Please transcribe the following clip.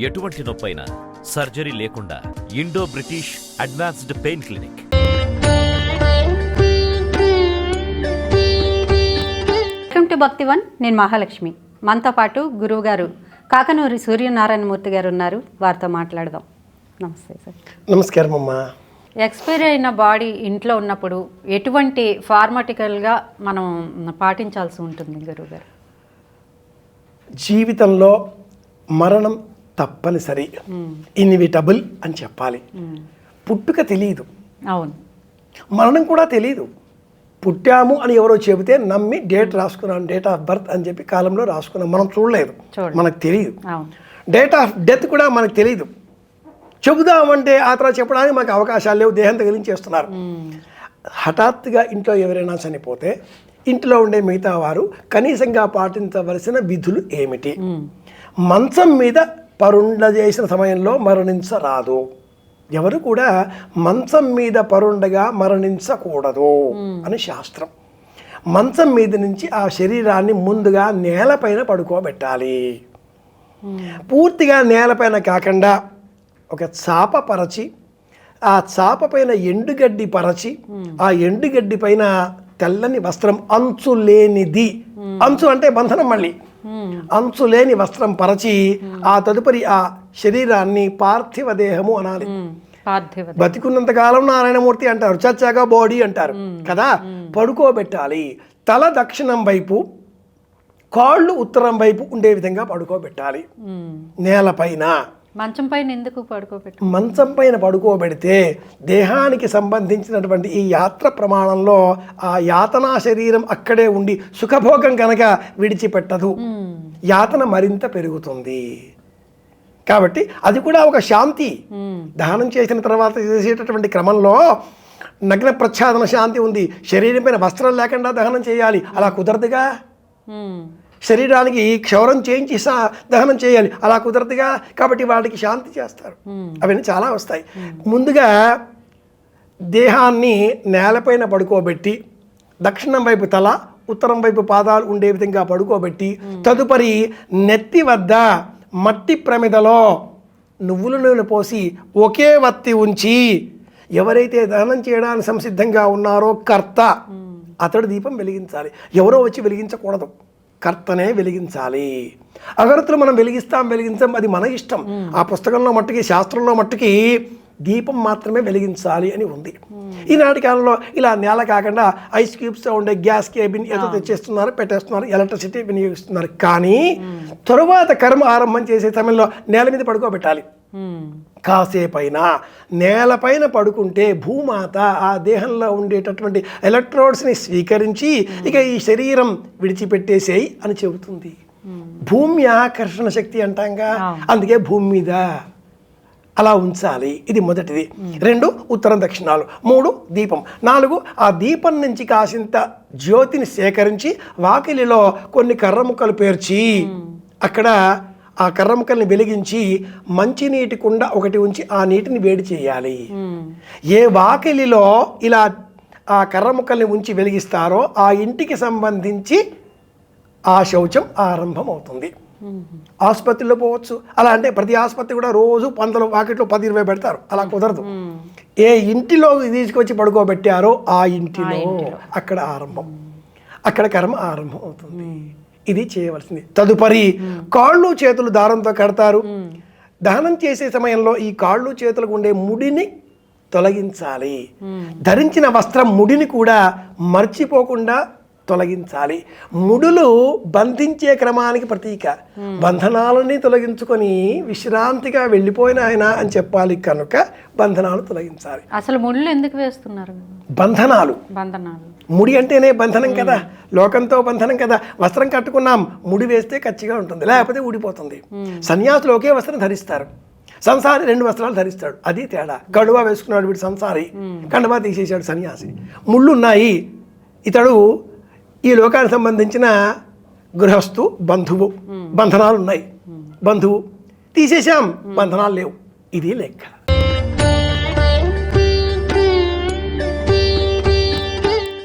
ఎటువంటి నొప్పైనా సర్జరీ లేకుండా Indo British advanced pain clinic. Welcome to Bhaktivan నేను మహాలక్ష్మి. మనతో పాటు గురువు గారు కాకనూరి సూర్యనారాయణమూర్తి గారు ఉన్నారు. వారితో మాట్లాడదాం. నమస్తే సార్. నమస్కారం అమ్మా. ఎక్స్పైరీ అయిన బాడీ ఇంట్లో ఉన్నప్పుడు ఎటువంటి ఫార్మాటికల్గా మనం పాటించాల్సి ఉంటుంది గురువు గారు జీవితంలో మరణం తప్పనిసరి. ఇన్విటబుల్ అని చెప్పాలి. పుట్టుక తెలియదు. అవును. మరణం కూడా తెలియదు. పుట్టాము అని ఎవరో చెబితే నమ్మి డేట్ రాసుకున్నాం డేట్ ఆఫ్ బర్త్ అని చెప్పి కాలంలో రాసుకున్నాం. మనం చూడలేదు. మనకు తెలియదు. డేట్ ఆఫ్ డెత్ కూడా మనకు తెలియదు. చెబుదామంటే ఆ తర్వాత చెప్పడానికి మాకు అవకాశాలు లేవు. దేహం తగిలించేస్తున్నారు. హఠాత్తుగా ఇంట్లో ఎవరైనా చనిపోతే ఇంట్లో ఉండే మిగతా వారు కనీసంగా పాటించవలసిన విధులు ఏమిటి? మంచం మీద పరుండ చేసిన సమయంలో మరణించరాదు. ఎవరు కూడా మంచం మీద పరుండగా మరణించకూడదు అని శాస్త్రం. మంచం మీద నుంచి ఆ శరీరాన్ని ముందుగా నేలపైన పడుకోబెట్టాలి. పూర్తిగా నేలపైన కాకుండా ఒక చాప పరచి ఆ చాప పైన ఎండుగడ్డి పరచి ఆ ఎండుగడ్డి పైన తెల్లని వస్త్రం అంచు లేనిది అంచు అంటే బంధనం మళ్ళీ. అంచు లేని వస్త్రం పరచి ఆ తదుపరి ఆ శరీరాన్ని పార్థివ దేహము అనాలి బతికున్నంత కాలం నారాయణమూర్తి అంటారు. చచ్చాక బాడీ అంటారు. కదా? పడుకోబెట్టాలి. తల దక్షిణం వైపు కాళ్ళు ఉత్తరం వైపు ఉండే విధంగా పడుకోబెట్టాలి. నేలపైన. మంచం పైన ఎందుకు పడుకోబెట్టు? మంచం పైన పడుకోబెడితే దేహానికి సంబంధించినటువంటి ఈ యాత్ర ప్రమాణంలో ఆ యాతనా శరీరం అక్కడే ఉండి సుఖభోగం కనుక విడిచిపెట్టదు. యాతన మరింత పెరుగుతుంది. కాబట్టి అది కూడా ఒక శాంతి. దహనం చేసిన తర్వాత చేసేటటువంటి క్రమంలో నగ్న ప్రచ్ఛాదన శాంతి ఉంది. శరీరం పైన వస్త్రం లేకుండా దహనం చేయాలి. అలా కుదరదుగా? శరీరానికి క్షౌరం చేయించి సా దహనం చేయాలి. అలా కుదరదుగా కాబట్టి వాటికి శాంతి చేస్తారు. అవన్నీ చాలా వస్తాయి. ముందుగా దేహాన్ని నేలపైన పడుకోబెట్టి దక్షిణం వైపు తల ఉత్తరం వైపు పాదాలు ఉండే విధంగా పడుకోబెట్టి తదుపరి నెత్తి వద్ద మట్టి ప్రమిదలో నువ్వుల నూనె పోసి ఒకే వత్తి ఉంచి ఎవరైతే దహనం చేయడానికి సంసిద్ధంగా ఉన్నారో కర్త అతడు దీపం వెలిగించాలి. ఎవరో వచ్చి వెలిగించకూడదు. కర్తనే వెలిగించాలి. అగరత్తులు మనం వెలిగిస్తాం వెలిగించాం అది మన ఇష్టం. ఆ పుస్తకంలో మట్టుకి శాస్త్రంలో మట్టుకి దీపం మాత్రమే వెలిగించాలి అని ఉంది. ఈనాటి కాలంలో ఇలా నేల కాకుండా ఐస్ క్యూబ్స్తో ఉండే గ్యాస్ కేబిన్ ఏదో తెచ్చేస్తున్నారు పెట్టేస్తున్నారు ఎలక్ట్రిసిటీ వినియోగిస్తున్నారు. కానీ తరువాత కర్మ ఆరంభం చేసే సమయంలో నేల మీద పడుకోబెట్టాలి. కాసేపైనా నేలపైన పడుకుంటే భూమాత ఆ దేహంలో ఉండేటటువంటి ఎలక్ట్రోడ్స్ని స్వీకరించి ఇక ఈ శరీరం విడిచిపెట్టేసేయి అని చెబుతుంది. భూమి ఆకర్షణ శక్తి అంటాంగా? అందుకే భూమి మీద అలా ఉంచాలి. ఇది మొదటిది. రెండు ఉత్తరం దక్షిణాలు. మూడు దీపం. నాలుగు ఆ దీపం నుంచి కాసింత జ్యోతిని సేకరించి వాకిలిలో కొన్ని కర్ర ముక్కలు పేర్చి అక్కడ ఆ కర్ర ముక్కల్ని వెలిగించి మంచినీటి కుండ ఒకటి ఉంచి ఆ నీటిని వేడి చేయాలి. ఉమ్, ఏ వాకిలిలో ఇలా ఆ కర్ర ముక్కల్ని ఉంచి వెలిగిస్తారో ఆ ఇంటికి సంబంధించి ఆ శౌచం ఆరంభం అవుతుంది ఆసుపత్రిలో పోవచ్చు. అలా అంటే ప్రతి ఆసుపత్రి కూడా రోజు పందలు వాకిట్లో పది ఇరవై పెడతారు. అలా కుదరదు. ఏ ఇంటిలో తీసుకొచ్చి పడుకోబెట్టారో ఆ ఇంటిలో అక్కడ ఆరంభం. అక్కడ కర్మ ఆరంభం అవుతుంది ఇది చేయవలసింది. తదుపరి కాళ్ళు చేతులు దారంతో కడతారు. దహనం చేసే సమయంలో ఈ కాళ్ళు చేతులకు ఉండే ముడిని తొలగించాలి. ధరించిన వస్త్రం ముడిని కూడా మర్చిపోకుండా తొలగించాలి. ముడులు బంధించే క్రమానికి ప్రతీక. బంధనాలని తొలగించుకొని విశ్రాంతిగా వెళ్ళిపోయిన ఆయన అని చెప్పాలి కనుక బంధనాలు తొలగించాలి. అసలు ముళ్ళు ఎందుకు వేస్తున్నారు? బంధనాలు. బంధనాలు. ముడి అంటేనే బంధనం కదా. లోకంతో బంధనం కదా. వస్త్రం కట్టుకున్నాం ముడి వేస్తే కచ్చిగా ఉంటుంది. లేకపోతే ఊడిపోతుంది. సన్యాసులు ఒకే వస్త్రం ధరిస్తారు. సంసారి రెండు వస్త్రాలు ధరిస్తాడు. అది తేడా. కడువా వేసుకున్నాడు వీడు సంసారి. కండువా తీసేశాడు సన్యాసి. ముళ్ళు ఉన్నాయి ఇతడు ఈ లోకానికి సంబంధించిన గృహస్థు బంధువు. బంధనాలు ఉన్నాయి బంధువు. తీసేశాం. బంధనాలు లేవు. ఇది లెక్క.